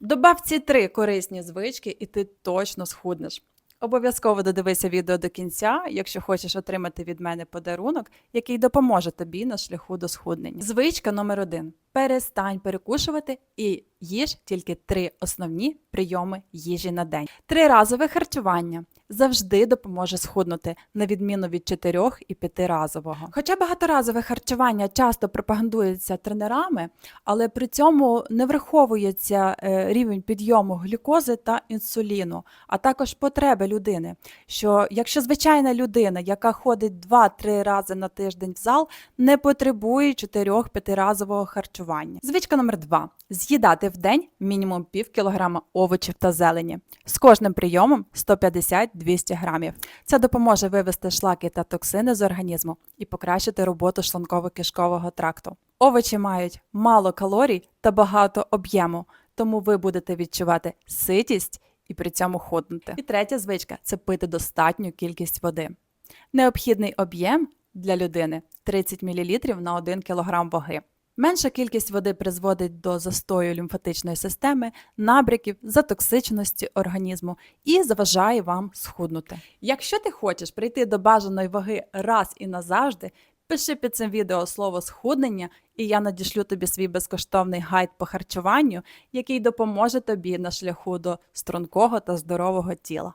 Добав ці три корисні звички, і ти точно схуднеш. Обов'язково додивися відео до кінця, якщо хочеш отримати від мене подарунок, який допоможе тобі на шляху до схуднення. Звичка номер один: перестань перекушувати і їж тільки три основні прийоми їжі на день. Триразове харчування завжди допоможе схуднути, на відміну від чотирьох і п'ятиразового. Хоча багаторазове харчування часто пропагандується тренерами, але при цьому не враховується е, рівень підйому глюкози та інсуліну, а також потреби людини. Що якщо звичайна людина, яка ходить 2-3 рази на тиждень в зал, не потребує 4-5-разового харчування. Звичка номер 2 з'їдати в день мінімум пів кілограма овочів та зелені. З кожним прийомом 150-200 грамів. Це допоможе вивести шлаки та токсини з організму і покращити роботу шлунково-кишкового тракту. Овочі мають мало калорій та багато об'єму, тому ви будете відчувати ситість і при цьому худнути. І третя звичка це пити достатню кількість води. Необхідний об'єм для людини 30 мл на 1 кг ваги. Менша кількість води призводить до застою лімфатичної системи, набряків, затоксиченості організму і заважає вам схуднути. Якщо ти хочеш прийти до бажаної ваги раз і назавжди, пиши під цим відео слово схуднення, і я надішлю тобі свій безкоштовний гайд по харчуванню, який допоможе тобі на шляху до стрункого та здорового тіла.